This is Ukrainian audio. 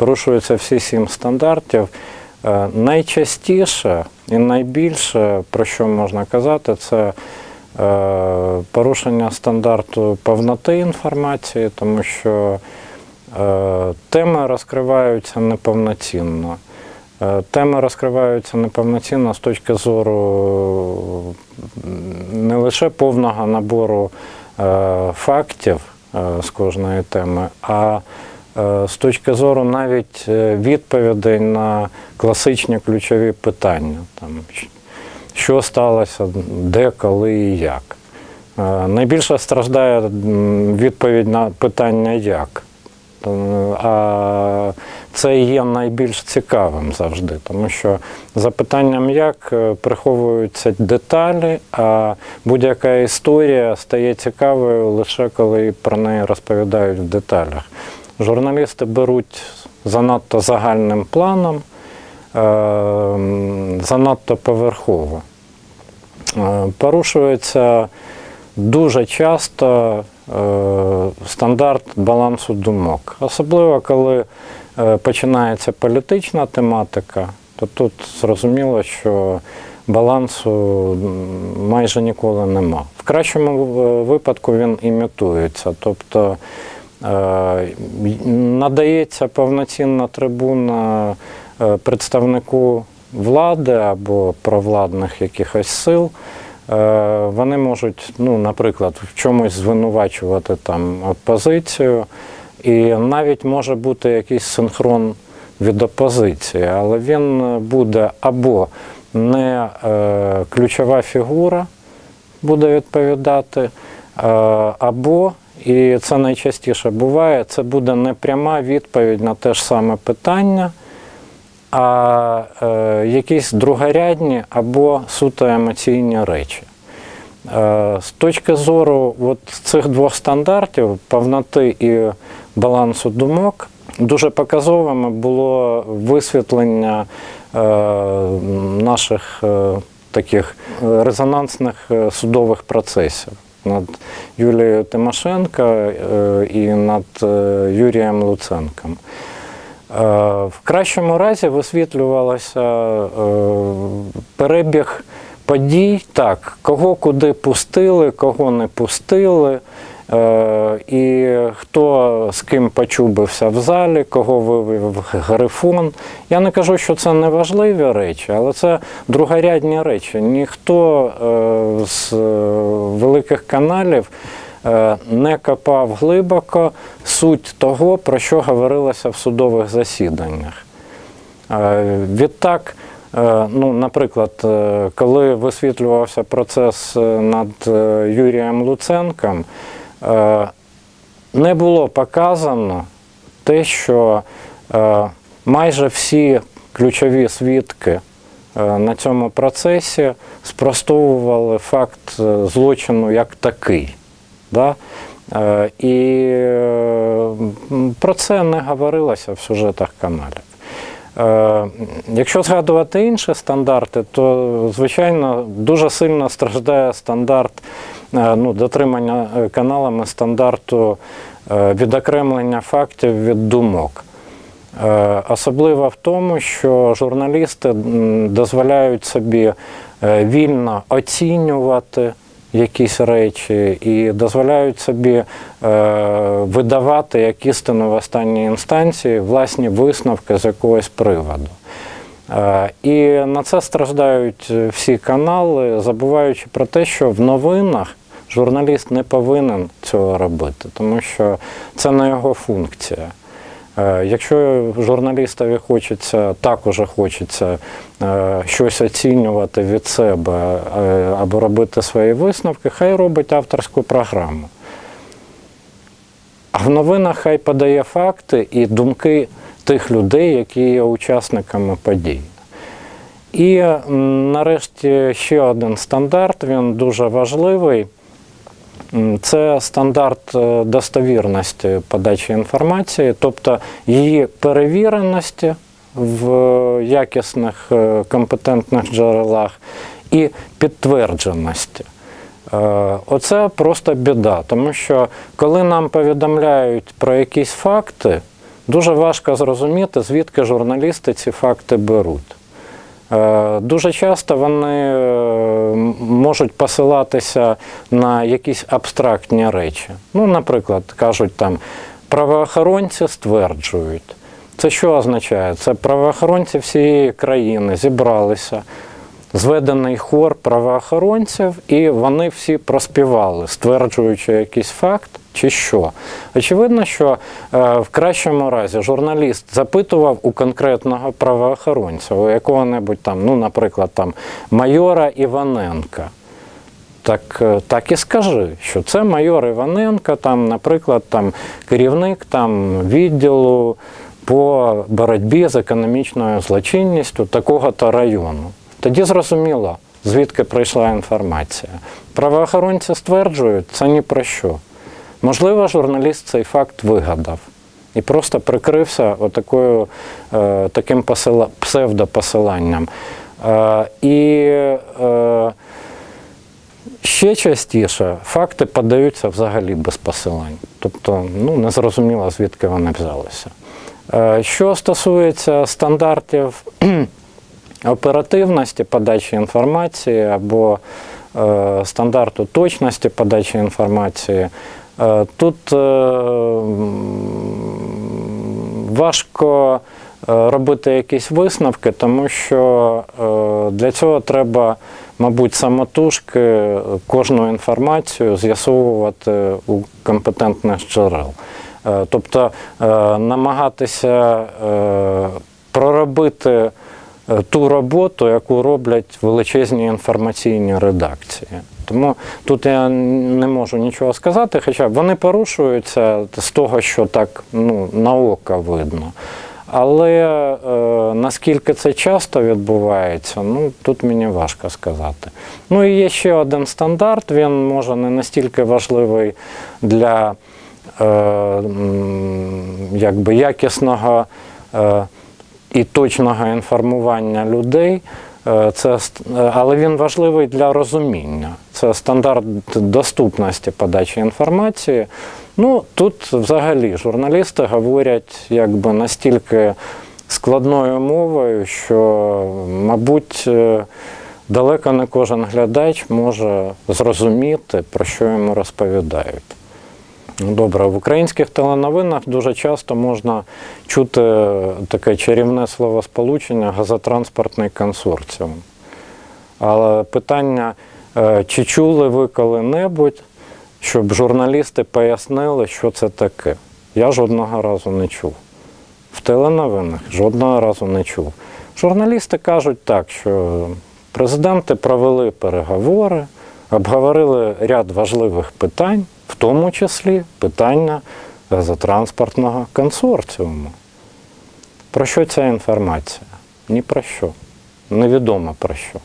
порушуються всі сім стандартів. Е, Найчастіше і найбільше, про що можна казати, це е, порушення стандарту повноти інформації, тому що е, теми розкриваються неповноцінно. Теми розкриваються неповноцінно з точки зору не лише повного набору фактів з кожної теми, а з точки зору навіть е, відповідей на класичні ключові питання. Там, що сталося, де, коли і як. Е, Найбільше страждає відповідь на питання як. Е, А це є найбільш цікавим завжди, тому що за питанням як е, приховуються деталі, а будь-яка історія стає цікавою лише коли про неї розповідають в деталях. Журналісти беруть занадто загальним планом, е, занадто поверхово. Е, Порушується дуже часто е, стандарт балансу думок. Особливо, коли починається політична тематика, то тут зрозуміло, що балансу майже ніколи нема. В кращому випадку він імітується. Тобто надається повноцінна трибуна е, представнику влади або провладних якихось сил. Е, Вони можуть, ну, наприклад, в чомусь звинувачувати там опозицію, і навіть може бути якийсь синхрон від опозиції, але він буде або не е, ключова фігура буде відповідати, е, або, і це найчастіше буває, це буде не пряма відповідь на те ж саме питання, а е, якісь другорядні або суто емоційні речі. Е, з точки зору от цих двох стандартів повноти і балансу думок, дуже показовими було висвітлення е, наших е, таких е, резонансних е, судових процесів над Юлією Тимошенко е, і над е, Юрієм Луценком. Е, В кращому разі висвітлювалося перебіг подій, так, кого куди пустили, кого не пустили, і хто з ким почубився в залі, кого вивів грифон. Я не кажу, що це не важливі речі, але це другорядні речі. Ніхто е, з е, великих каналів е, не копав глибоко суть того, про що говорилося в судових засіданнях. Е, Відтак, е, ну, наприклад, е, коли висвітлювався процес е, над е, Юрієм Луценком, е, не було показано те, що е, майже всі ключові свідки е, на цьому процесі спростовували факт е, злочину як такий. Да? Е, І е, про це не говорилося в сюжетах каналів. Е, Якщо згадувати інші стандарти, то звичайно дуже сильно страждає стандарт е, ну, дотримання е, каналами стандарту е, відокремлення фактів від думок. Е, Особливо в тому, що журналісти дозволяють собі е, вільно оцінювати якісь речі і дозволяють собі е, видавати як істину в останній інстанції власні висновки з якогось приводу. Е, І на це страждають всі канали, забуваючи про те, що в новинах журналіст не повинен цього робити, тому що це не його функція. Е, Якщо журналістові хочеться, також хочеться е, щось оцінювати від себе е, або робити свої висновки, хай робить авторську програму. А в новинах хай подає факти і думки тих людей, які є учасниками подій. І нарешті ще один стандарт, він дуже важливий. Це стандарт е, достовірності подачі інформації, тобто її перевіреності в якісних е, компетентних джерелах і підтвердженості. Е, Оце просто біда, тому що коли нам повідомляють про якісь факти, дуже важко зрозуміти, звідки журналісти ці факти беруть. Е, Дуже часто вони е, можуть посилатися на якісь абстрактні речі. Ну, наприклад, кажуть там, правоохоронці стверджують. Це що означає? Це правоохоронці всієї країни зібралися, зведений хор правоохоронців, і вони всі проспівали, стверджуючи якийсь факт чи що. Очевидно, що е, в кращому разі журналіст запитував у конкретного правоохоронця, у якого-небудь там, ну, наприклад, там майора Іваненка. Так, е, так і скажи, що це майор Іваненко, там, наприклад, там, керівник там, відділу по боротьбі з економічною злочинністю такого-то району. Тоді зрозуміло, звідки прийшла інформація. Правоохоронці стверджують, це ні про що. Можливо, журналіст цей факт вигадав і просто прикрився отакою, е, таким посила, псевдопосиланням. Е, і е, Ще частіше факти подаються взагалі без посилань, тобто ну, не звідки вони взялися. Що стосується стандартів оперативності подачі інформації або стандарту точності подачі інформації, тут е, важко е, робити якісь висновки, тому що е, для цього треба, мабуть, самотужки кожну інформацію з'ясовувати у компетентних джерел. Е, Тобто е, намагатися е, проробити е, ту роботу, яку роблять величезні інформаційні редакції. Тому тут я не можу нічого сказати, хоча вони порушуються з того, що так ну, на око видно. Але е, наскільки це часто відбувається, ну тут мені важко сказати. Ну і є ще один стандарт, він може не настільки важливий для е, якби якісного е, і точного інформування людей. Е, Це, але він важливий для розуміння. Це стандарт доступності подачі інформації. Ну, тут взагалі журналісти говорять якби настільки складною мовою, що, мабуть, е, далеко не кожен глядач може зрозуміти, про що йому розповідають. Ну, Добре, в українських теленовинах дуже часто можна чути таке чарівне словосполучення газотранспортний консорціум. Але питання, чи чули ви коли-небудь, щоб журналісти пояснили, що це таке? Я жодного разу не чув. В теленовинах жодного разу не чув. Журналісти кажуть так, що президенти провели переговори, обговорили ряд важливих питань, в тому числі питання газотранспортного консорціуму. Про що ця інформація? Ні про що. Невідомо про що.